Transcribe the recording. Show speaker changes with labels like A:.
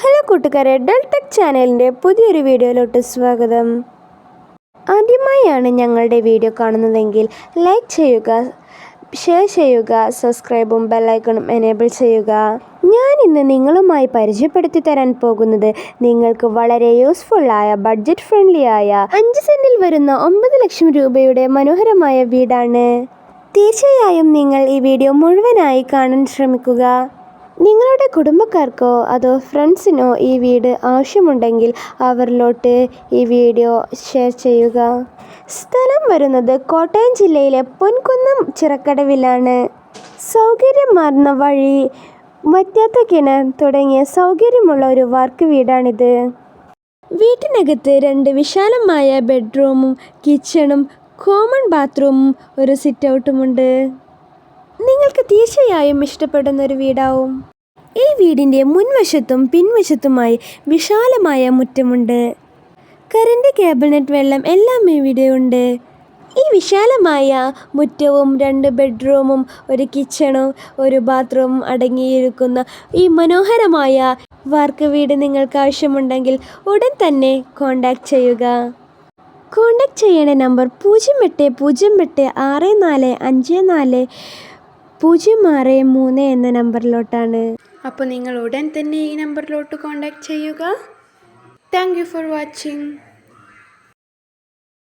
A: Hello കൂട്ടുകാരെ Deltech ചാനലിന്റെ പുതിയൊരു വീഡിയോയിലോട്ട് സ്വാഗതം. ആദ്യമായാണ് ഞങ്ങളുടെ വീഡിയോ കാണുന്നതെങ്കിൽ ലൈക്ക് ചെയ്യുക ഷെയർ ചെയ്യുക സബ്സ്ക്രൈബും ബെല്ലൈക്കണും എനേബിൾ ചെയ്യുക. ഞാൻ ഇന്ന് നിങ്ങളുമായി പരിചയപ്പെടുത്തി തരാൻ പോകുന്നത് നിങ്ങൾക്ക് വളരെ യൂസ്ഫുള്ളായ ബഡ്ജറ്റ് ഫ്രണ്ട്ലി ആയ അഞ്ച് സെന്റിൽ വരുന്ന ഒമ്പത് ലക്ഷം രൂപയുടെ മനോഹരമായ വീടാണ്. തീർച്ചയായും നിങ്ങൾ ഈ വീഡിയോ മുഴുവനായി കാണാൻ ശ്രമിക്കുക. നിങ്ങളുടെ കുടുംബക്കാർക്കോ അതോ ഫ്രണ്ട്സിനോ ഈ വീട് ആവശ്യമുണ്ടെങ്കിൽ അവരിലോട്ട് ഈ വീഡിയോ ഷെയർ ചെയ്യുക. സ്ഥലം വരുന്നത് കോട്ടയം ജില്ലയിലെ പൊൻകുന്നം ചിറക്കടവിലാണ്. സൗകര്യമാർന്ന വഴി വറ്റാത്ത കിണർ തുടങ്ങിയ സൗകര്യമുള്ള ഒരു വർക്ക് വീടാണിത്. വീട്ടിനകത്ത് രണ്ട് വിശാലമായ ബെഡ്റൂമും കിച്ചണും കോമൺ ബാത്റൂമും ഒരു സിറ്റ് ഔട്ടുമുണ്ട് നിങ്ങൾക്ക് തീർച്ചയായും ഇഷ്ടപ്പെടുന്ന ഒരു വീടാവും. ഈ വീടിന്റെ മുൻവശത്തും പിൻവശത്തുമായി വിശാലമായ മുറ്റമുണ്ട്. കറണ്ട് ക്യാബിനറ്റ് വെള്ളം എല്ലാം ഇവിടെ ഉണ്ട് ഈ വിശാലമായ മുറ്റവും രണ്ട് ബെഡ്റൂമും ഒരു കിച്ചണും ഒരു ബാത്റൂമും അടങ്ങിയിരിക്കുന്ന ഈ മനോഹരമായ വാർക്ക് വീട് നിങ്ങൾക്ക് ആവശ്യമുണ്ടെങ്കിൽ ഉടൻ തന്നെ കോണ്ടാക്ട് ചെയ്യുക. കോണ്ടാക്ട് ചെയ്യേണ്ട നമ്പർ പൂജ്യം എട്ട് പൂജ്യം എട്ട് ആറ് നാല് അഞ്ച് നാല് പൂജ്യം ആറ് മൂന്ന് എന്ന നമ്പറിലോട്ടാണ്.
B: അപ്പോൾ നിങ്ങൾ ഉടൻ തന്നെ ഈ നമ്പറിലോട്ട് കോൺടാക്റ്റ് ചെയ്യുക. Thank you for watching